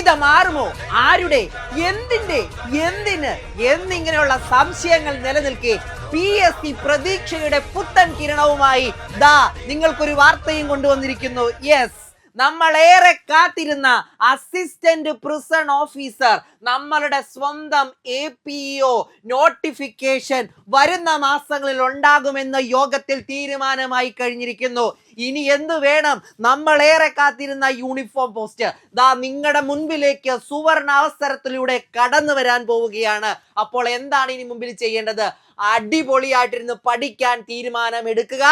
യോഗ്യത മാറുമോ ആരുടെ? എന്തിന്റെ? എന്തിന്? എന്നിങ്ങനെയുള്ള സംശയങ്ങൾ നിലനിൽക്കെ പി എസ് സി പ്രതീക്ഷയുടെ പുത്തൻ കിരണവുമായി ദാ നിങ്ങൾക്കൊരു വാർത്തയും കൊണ്ടുവന്നിരിക്കുന്നു. യെസ് നമ്മളേറെ കാത്തിരുന്ന അസിസ്റ്റന്റ് പ്രിസൺ ഓഫീസർ നമ്മളുടെ സ്വന്തം എ പി ഒ നോട്ടിഫിക്കേഷൻ വരുന്ന മാസങ്ങളിൽ ഉണ്ടാകുമെന്ന യോഗത്തിൽ തീരുമാനമായി കഴിഞ്ഞിരിക്കുന്നു. ഇനി എന്ത് വേണം? നമ്മളേറെ കാത്തിരുന്ന യൂണിഫോം പോസ്റ്റ് ദാ നിങ്ങളുടെ മുൻപിലേക്ക് സുവർണ അവസരത്തിലൂടെ കടന്നു വരാൻ പോവുകയാണ്. അപ്പോൾ എന്താണ് ഇനി മുമ്പിൽ ചെയ്യേണ്ടത്? അടിപൊളിയായിട്ടിരുന്ന് പഠിക്കാൻ തീരുമാനം എടുക്കുക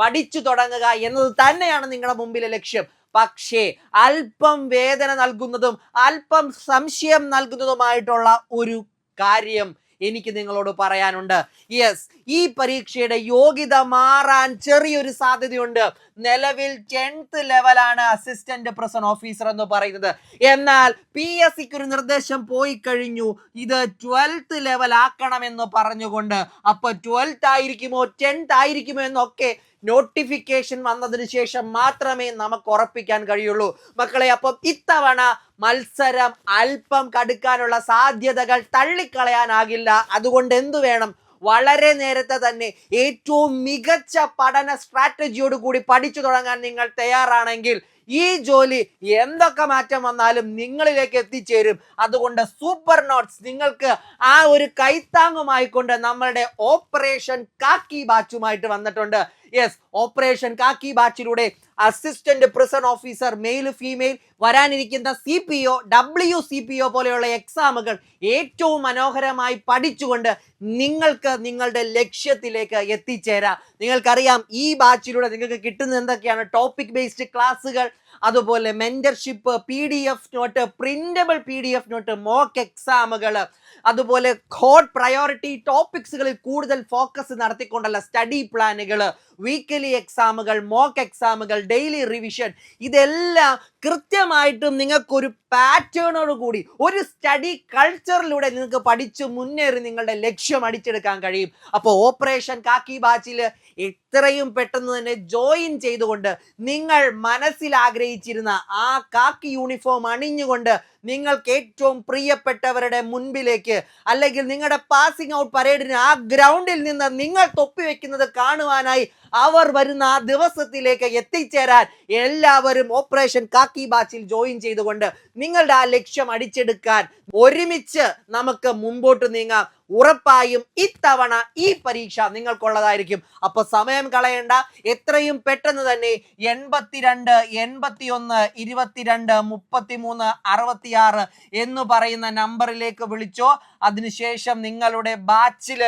പഠിച്ചു തുടങ്ങുക എന്നത് തന്നെയാണ് നിങ്ങളുടെ മുമ്പിലെ ലക്ഷ്യം. പക്ഷേ അല്പം വേദന നൽകുന്നതും അല്പം സംശയം നൽകുന്നതുമായിട്ടുള്ള ഒരു കാര്യം എനിക്ക് നിങ്ങളോട് പറയാനുണ്ട്. യെസ് ഈ പരീക്ഷയുടെ യോഗ്യത മാറാൻ ചെറിയൊരു സാധ്യതയുണ്ട്. നിലവിൽ ടെൻത്ത് ലെവലാണ് അസിസ്റ്റന്റ് പ്രസൺ ഓഫീസർ എന്ന് പറയുന്നത്. എന്നാൽ പി എസ് സിക്ക് ഒരു നിർദ്ദേശം പോയി കഴിഞ്ഞു. ഇത് ട്വൽത്ത് ലെവൽ ആക്കണം ആക്കണമെന്ന് പറഞ്ഞുകൊണ്ട്. അപ്പൊ ട്വൽത്ത് ആയിരിക്കുമോ ടെൻത്ത് ആയിരിക്കുമോ എന്നൊക്കെ നോട്ടിഫിക്കേഷൻ വന്നതിന് ശേഷം മാത്രമേ നമുക്ക് ഉറപ്പിക്കാൻ കഴിയുള്ളൂ. മക്കളെ അപ്പം ഇത്തവണ മത്സരം അല്പം കടുക്കാനുള്ള സാധ്യതകൾ തള്ളിക്കളയാനാകില്ല. അതുകൊണ്ട് എന്തു വേണം? വളരെ നേരത്തെ തന്നെ ഏറ്റവും മികച്ച പഠന സ്ട്രാറ്റജിയോട് കൂടി പഠിച്ചു തുടങ്ങാൻ നിങ്ങൾ തയ്യാറാണെങ്കിൽ ഈ ജോലി എന്തൊക്കെ മാറ്റം വന്നാലും നിങ്ങളിലേക്ക് എത്തിച്ചേരും. അതുകൊണ്ട് സൂപ്പർ നോട്ട്സ് നിങ്ങൾക്ക് ആ ഒരു കൈത്താങ്ങുമായിക്കൊണ്ട് നമ്മളുടെ ഓപ്പറേഷൻ കാക്കി ബാച്ചുമായിട്ട് വന്നിട്ടുണ്ട്. Yes operation khaki ബാച്ചിലൂടെ assistant prison officer male female വരാനിരിക്കുന്ന C P O W C P O പോലെയുള്ള എക്സാമുകൾ ഏറ്റവും മനോഹരമായി പഠിച്ചുകൊണ്ട് നിങ്ങൾക്ക് നിങ്ങളുടെ ലക്ഷ്യത്തിലേക്ക് എത്തിച്ചേരാം. നിങ്ങൾക്കറിയാം ഈ ബാച്ചിലൂടെ നിങ്ങൾക്ക് കിട്ടുന്ന എന്തൊക്കെയാണ്? ടോപ്പിക് ബേസ്ഡ് ക്ലാസ്സുകൾ അതുപോലെ mentorship P D F note printable P D F note mock എക്സാമുകൾ അതുപോലെ ഹോട്ട് പ്രയോറിറ്റി ടോപ്പിക്സുകളിൽ കൂടുതൽ ഫോക്കസ് നടത്തിക്കൊണ്ടുള്ള സ്റ്റഡി പ്ലാനുകൾ വീക്കലി എക്സാമുകൾ മോക്ക് എക്സാമുകൾ ഡെയിലി റിവിഷൻ ഇതെല്ലാം കൃത്യമായിട്ടും നിങ്ങൾക്കൊരു പാറ്റേണോട് കൂടി ഒരു സ്റ്റഡി കൾച്ചറിലൂടെ നിങ്ങൾക്ക് പഠിച്ചു മുന്നേറി നിങ്ങളുടെ ലക്ഷ്യം അടിച്ചെടുക്കാൻ കഴിയും. അപ്പോൾ ഓപ്പറേഷൻ കാക്കി ബാച്ചിൽ എത്രയും പെട്ടെന്ന് തന്നെ ജോയിൻ ചെയ്തുകൊണ്ട് നിങ്ങൾ മനസ്സിൽ ആഗ്രഹിച്ചിരുന്ന ആ കാക്കി യൂണിഫോം അണിഞ്ഞുകൊണ്ട് നിങ്ങൾക്ക് ഏറ്റവും പ്രിയപ്പെട്ടവരുടെ മുൻപിലേക്ക് അല്ലെങ്കിൽ നിങ്ങളുടെ പാസിംഗ് ഔട്ട് പരേഡിന് ആ ഗ്രൗണ്ടിൽ നിന്ന് നിങ്ങൾ തൊപ്പി വെക്കുന്നത് കാണുവാനായി അവർ വരുന്ന ആ ദിവസത്തിലേക്ക് എത്തിച്ചേരാൻ എല്ലാവരും ഓപ്പറേഷൻ കാക്കി ബാച്ചിൽ ജോയിൻ ചെയ്തുകൊണ്ട് നിങ്ങളുടെ ആ ലക്ഷ്യം അടിച്ചെടുക്കാൻ ഒരുമിച്ച് നമുക്ക് മുമ്പോട്ട് നീങ്ങാം. ഉറപ്പായും ഇത്തവണ ഈ പരീക്ഷ നിങ്ങൾക്കുള്ളതായിരിക്കും. അപ്പൊ സമയം കളയണ്ട. എത്രയും പെട്ടെന്ന് തന്നെ എൺപത്തിരണ്ട് എൺപത്തിയൊന്ന് ഇരുപത്തിരണ്ട് മുപ്പത്തിമൂന്ന് അറുപത്തിയാറ് എന്ന് പറയുന്ന നമ്പറിലേക്ക് വിളിച്ചോ. അതിനുശേഷം നിങ്ങളുടെ ബാച്ചിൽ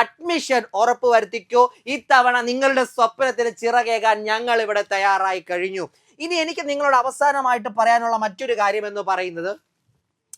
അഡ്മിഷൻ ഉറപ്പ് വരുത്തിക്കോ ഇത്തവണ നിങ്ങളുടെ സ്വപ്നത്തിന് ചിറകേകാൻ ഞങ്ങൾ ഇവിടെ തയ്യാറായി കഴിഞ്ഞു. ഇനി എനിക്ക് നിങ്ങളോട് അവസാനമായിട്ട് പറയാനുള്ള മറ്റൊരു കാര്യം എന്ന് പറയുന്നത്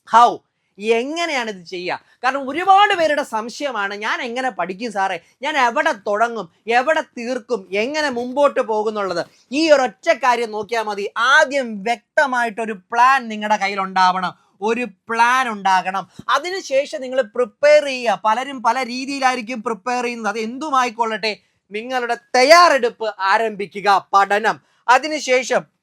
ഹൗ എങ്ങനെയാണ് ഇത് ചെയ്യുക കാരണം ഒരുപാട് പേരുടെ സംശയമാണ് ഞാൻ എങ്ങനെ പഠിക്കും സാറേ? ഞാൻ എവിടെ തുടങ്ങും? എവിടെ തീർക്കും? എങ്ങനെ മുമ്പോട്ട് പോകുന്നുള്ളത്? ഈ ഒരു ഒറ്റ കാര്യം നോക്കിയാൽ മതി. ആദ്യം വ്യക്തമായിട്ടൊരു പ്ലാൻ നിങ്ങളുടെ കയ്യിലുണ്ടാവണം. ഒരു പ്ലാൻ ഉണ്ടാകണം. അതിനുശേഷം നിങ്ങൾ പ്രിപ്പയർ ചെയ്യുക. പലരും പല രീതിയിലായിരിക്കും പ്രിപ്പയർ ചെയ്യുന്നത്. അത് എന്തുമായിക്കൊള്ളട്ടെ? നിങ്ങളുടെ തയ്യാറെടുപ്പ് ആരംഭിക്കുക. പഠനം. അതിനുശേഷം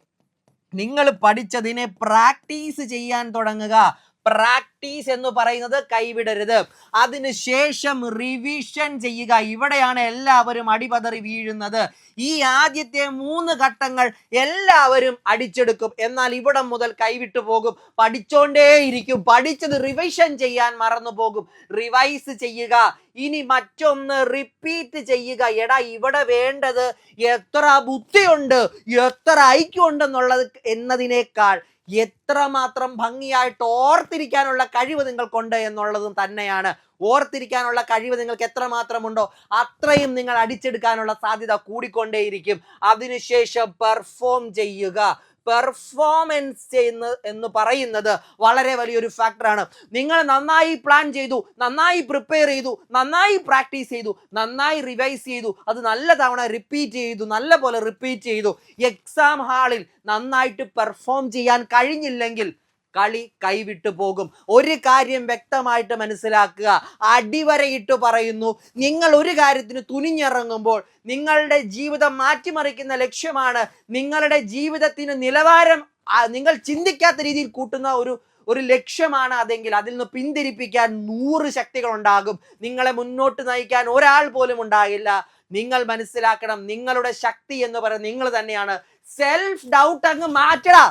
നിങ്ങൾ പഠിച്ചതിനെ പ്രാക്ടീസ് ചെയ്യാൻ തുടങ്ങുക. പ്രാക്ടീസ് എന്ന് പറയുന്നത് കൈവിടരുത്. അതിനുശേഷം റിവിഷൻ ചെയ്യുക. ഇവിടെയാണ് എല്ലാവരും അടിപതറി വീഴുന്നത്. ഈ ആദ്യത്തെ മൂന്ന് ഘട്ടങ്ങൾ എല്ലാവരും അടിച്ചെടുക്കും. എന്നാൽ ഇവിടം മുതൽ കൈവിട്ടു പോകും. പഠിച്ചോണ്ടേയിരിക്കും. പഠിച്ചത് റിവിഷൻ ചെയ്യാൻ മറന്നു പോകും. റിവൈസ് ചെയ്യുക. ഇനി മറ്റൊന്ന് റിപ്പീറ്റ് ചെയ്യുക. എടാ ഇവിടെ വേണ്ടത് എത്ര ബുദ്ധിയുണ്ട് എത്ര ഐക്യമുണ്ടെന്നുള്ളത് എന്നതിനേക്കാൾ എത്രമാത്രം ഭംഗിയായിട്ട് ഓർത്തിരിക്കാനുള്ള കഴിവ് നിങ്ങൾക്കുണ്ട് എന്നുള്ളതും തന്നെയാണ്. ഓർത്തിരിക്കാനുള്ള കഴിവ് നിങ്ങൾക്ക് എത്രമാത്രമുണ്ടോ അത്രയും നിങ്ങൾ അടിച്ചെടുക്കാനുള്ള സാധ്യത കൂടിക്കൊണ്ടേയിരിക്കും. അതിനുശേഷം പെർഫോം ചെയ്യുക. പെർഫോമൻസ് ചെയ്യുന്ന എന്ന് പറയുന്നത് വളരെ വലിയൊരു ഫാക്ടറാണ് നിങ്ങൾ നന്നായി പ്ലാൻ ചെയ്തു നന്നായി പ്രിപ്പയർ ചെയ്തു നന്നായി പ്രാക്ടീസ് ചെയ്തു നന്നായി റിവൈസ് ചെയ്തു അത് നല്ല തവണ റിപ്പീറ്റ് ചെയ്തു നല്ല പോലെ റിപ്പീറ്റ് ചെയ്തു എക്സാം ഹാളിൽ നന്നായിട്ട് പെർഫോം ചെയ്യാൻ കഴിഞ്ഞില്ലെങ്കിൽ കളി കൈവിട്ടു പോകും. ഒരു കാര്യം വ്യക്തമായിട്ട് മനസ്സിലാക്കുക. അടിവരയിട്ട് പറയുന്നു നിങ്ങൾ ഒരു കാര്യത്തിന് തുനിഞ്ഞിറങ്ങുമ്പോൾ നിങ്ങളുടെ ജീവിതം മാറ്റിമറിക്കുന്ന ലക്ഷ്യമാണ് നിങ്ങളുടെ ജീവിതത്തിന് നിലവാരം നിങ്ങൾ ചിന്തിക്കാത്ത രീതിയിൽ കൂട്ടുന്ന ഒരു ഒരു ലക്ഷ്യമാണ് അതെങ്കിൽ അതിൽ നിന്ന് പിന്തിരിപ്പിക്കാൻ നൂറ് ശക്തികൾ ഉണ്ടാകും നിങ്ങളെ മുന്നോട്ട് നയിക്കാൻ ഒരാൾ പോലും ഉണ്ടാകില്ല. നിങ്ങൾ മനസ്സിലാക്കണം നിങ്ങളുടെ ശക്തി എന്ന് പറയുന്നത് നിങ്ങൾ തന്നെയാണ്. സെൽഫ് ഡൗട്ട് അങ്ങ് മാറ്റടാ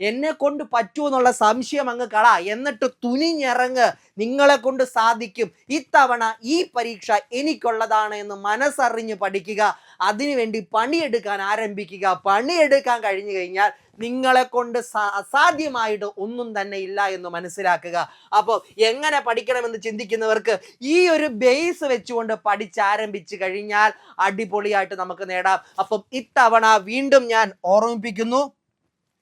എന്നെ കൊണ്ട് പറ്റൂ എന്നുള്ള സംശയം അങ്ങ് കള. എന്നിട്ട് തുനിഞ്ഞിറങ്ങ് നിങ്ങളെ കൊണ്ട് സാധിക്കും. ഇത്തവണ ഈ പരീക്ഷ എനിക്കുള്ളതാണ് എന്ന് മനസ്സറിഞ്ഞ് പഠിക്കുക. അതിനുവേണ്ടി പണിയെടുക്കാൻ ആരംഭിക്കുക. പണിയെടുക്കാൻ കഴിഞ്ഞു കഴിഞ്ഞാൽ നിങ്ങളെ കൊണ്ട് അസാധ്യമായിട്ട് ഒന്നും തന്നെ ഇല്ല എന്ന് മനസ്സിലാക്കുക. അപ്പോൾ എങ്ങനെ പഠിക്കണമെന്ന് ചിന്തിക്കുന്നവർക്ക് ഈ ഒരു ബേസ് വെച്ചുകൊണ്ട് പഠിച്ചാരംഭിച്ചു കഴിഞ്ഞാൽ അടിപൊളിയായിട്ട് നമുക്ക് നേടാം. അപ്പം ഇത്തവണ വീണ്ടും ഞാൻ ഓർമ്മിപ്പിക്കുന്നു.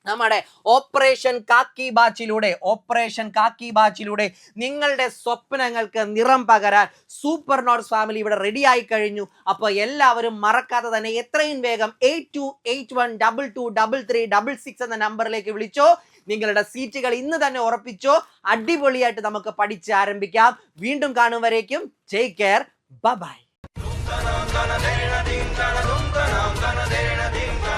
നമ്മുടെ ഓപ്പറേഷൻ കാക്കി ബാച്ചിലൂടെ ഓപ്പറേഷൻ കാക്കി ബാച്ചിലൂടെ നിങ്ങളുടെ സ്വപ്നങ്ങൾക്ക് നിറം പകരാൻ സൂപ്പർ നോട്ട്സ് ഫാമിലി ഇവിടെ റെഡി ആയി കഴിഞ്ഞു. അപ്പോൾ എല്ലാവരും മറക്കാതെ തന്നെ എത്രയും വേഗം eight two eight one double two double three double six എന്ന നമ്പറിലേക്ക് വിളിച്ചോ. നിങ്ങളുടെ സീറ്റുകൾ ഇന്ന് തന്നെ ഉറപ്പിച്ചോ. അടിപൊളിയായിട്ട് നമുക്ക് പഠിച്ച് ആരംഭിക്കാം. വീണ്ടും കാണും വരേക്കും. Take care bye